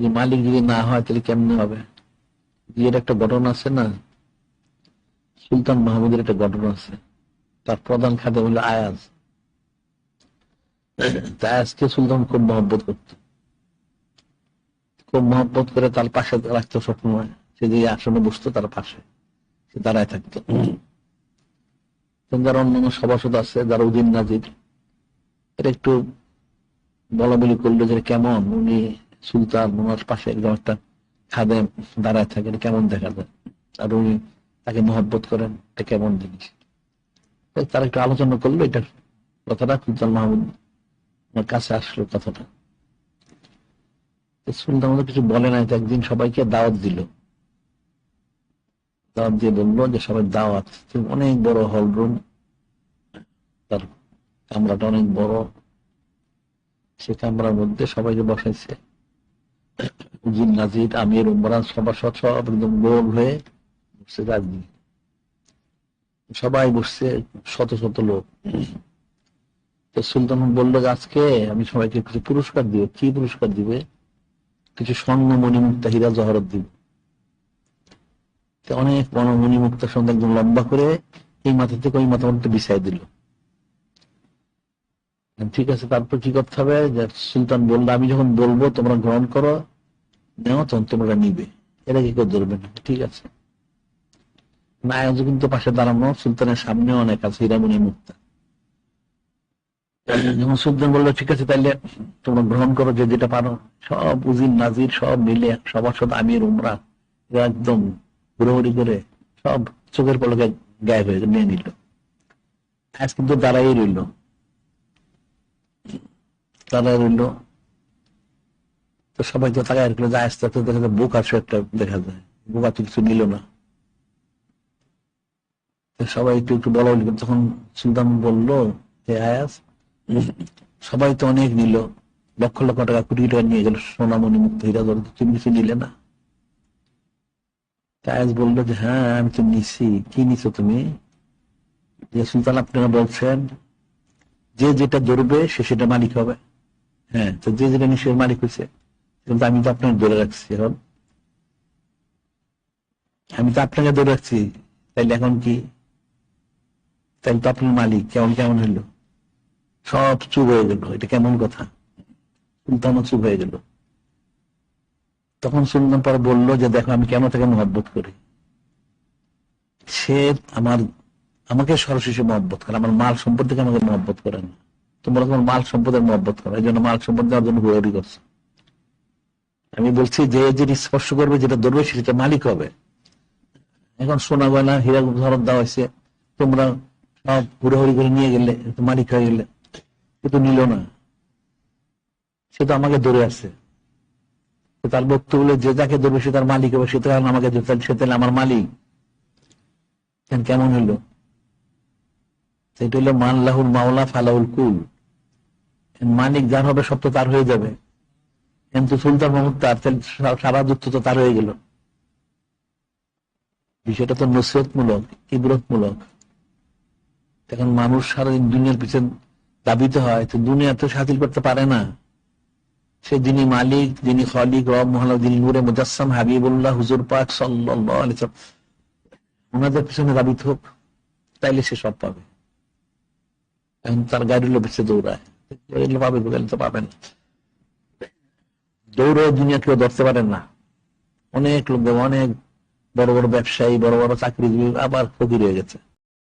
যে মালিক যদি না হয়, তাহলে কেমনে হবে? এর একটা ঘটনা আছে না? সুলতান মাহমুদের একটা ঘটনা আছে। তার প্রধান খাদ্য হলো আয়াজ। আয়াজকে সুলতান খুব মহব্বত করত। খুব মহব্বত করে তার পাশে রাখতো সবসময়। সে যে আসনে বসতো, তার পাশে সে দাঁড়ায় থাকতো। যারা অন্যান্য সভাসদ আছে, যারা উদিন নাজির। এটা একটু বলা বলি করল যে কেমন? উনি সুলতান ওনার পাশে একদম একটা খাদে দাঁড়ায় থাকে কেমন দেখা যায়? আর উনি তাকে মহব্বত করেন, এটা কেমন জিনিস? তার একটু আলোচনা করল, এটা কথাটা সুলতান মাহমুদ কাছে আসলো কথাটা। সুলতান আমাদের কিছু বলে নাই, তো একদিন সবাইকে দাওয়াত দিল। দাওয়াত দিয়ে বলল যে, সবাই দাওয়াত অনেক বড় হল রুম তার কামরাটা অনেক বড়। সে কামরার মধ্যে সবাইকে বসাইছে। আমির, উমরান সব, একদম গোল হয়ে বসছে সবাই বসছে শত শত লোক। তো সুলতান বলল আজকে আমি সবাইকে কিছু পুরস্কার দিব। কি পুরস্কার দিবে? কিছু স্বর্ণ মণিমুক্তা, হীরা, জহরত দিব। অনেক মণিমুক্তার সঙ্গে একদম লম্বা করে এই মাথা থেকে ওই মাথা মধ্যে বিছাই দিল। ঠিক আছে, তারপর কি করতে হবে? সুলতান বলল, আমি যখন বলব, তোমরা গ্রহণ করো, নেও, তখন তোমরা নিবে। এটা কি করে ধরবে? না ঠিক আছে। নায়ক কিন্তু পাশে দাঁড়ানো, সুলতানের সামনে অনেক আছে, হীরামণি মুক্তা। যখন সুলতান বলল, ঠিক আছে, তাইলে তোমরা গ্রহণ করো, যে যেটা পারো। সব উজির, নাজির, সব মিলে সবার সাথে আমির, উমরা একদম ঘুরোঘুরি করে সব চোখের পলকে গায়েব হয়ে নিয়ে নিল। আজ কিন্তু দাঁড়াই রইল। দাঁড়াই রইল তো সবাই তো তাকায় রাখল যে আস্তে আস্তে দেখা যায় বুক আসে একটা দেখা যায়। বুক আর কিছু নিল না। সবাই একটু একটু বলা বলি তখন সুলতান বলল হে আয়াস সবাই তো অনেক নিল। লক্ষ লক্ষ টাকা, কোটি টাকা নিয়ে গেল, সোনামণি মুক্ত হীরা ধরে। তুমি কিছু নিলে না? আয়াস বলল যে হ্যাঁ আমি তো নিছি। কি নিছো তুমি? যে সুলতান আপনারা বলছেন, যে যেটা ধরবে, সে সেটা মালিক হবে। হ্যাঁ তো যে যেটা নিশ্চয় মালিক হয়েছে, কিন্তু আমি তো আপনাকে ধরে রাখছি এখন আমি তো আপনাকে ধরে রাখছি, তাইলে এখন কি? তাইলে তো আপনার মালিক, কেমন কেমন হইল? সব চুপ হয়ে গেল, এটা কেমন কথা? সুলতানও চুপ হয়ে গেল। তখন সুলতান পরে বলল যে, দেখো, আমি কেন তাকে মহব্বত করি? সে আমার, আমাকে সরাসরি মহব্বত করে, আমার মাল সম্পর্কে আমাকে মহব্বত করে না। তোমরা তোমার মাল সম্পদের মহব্বত করো। এই জন্য মাল সম্পদ দেওয়ার জন্য হুড়ি করছ। আমি বলছি যে জিনিস স্পর্শ করবে, যেটা ধরবে সেটা মালিক হবে। এখন সোনা গয়না, হীরা ধরত দেওয়া হয়েছে। তোমরা সব হুড়োহুড়ি করে নিয়ে গেলে মালিক হয়ে গেলে। কিন্তু নিল না। সে তো আমাকে ধরে আছে। তার বক্তব্য যে যাকে ধরবে, সে তার মালিক হবে। সে তো আমাকে সে তাহলে আমার মালিক। কেমন হলো? সেটা হলো মানলাহুল মাওলা ফালাউল কুল। মানিক যার হবে সব তো তার হয়ে যাবে। কিন্তু সুলতান মাহমুদ তার সারা যুক্ত তো তার হয়ে গেল। বিষয়টা তো নসিহতমূলক, ইবরতমূলক। এখন মানুষ সারাদিন দুনিয়ার পিছনে দাবিতে হয়, তো দুনিয়া তো সাথিল করতে পারে না। সে যিনি মালিক, যিনি খলিক, রব মহালা যিনি নূরে মুজাসম হাবিবুল্লাহ, হুজুর পাক সাল্লাহ ওনাদের পিছনে দাবিত হোক, তাইলে সে সব পাবে। এখন তার গাড়ির পিছিয়ে দৌড়ায়। পাবে গেলে তো পাবেন। দৌড়ে দুনিয়া কেউ ধরতে পারেন না। অনেক লোক, অনেক বড় বড় ব্যবসায়ী, বড় বড় চাকরিজীবী আবার ক্ষতি রয়ে গেছে।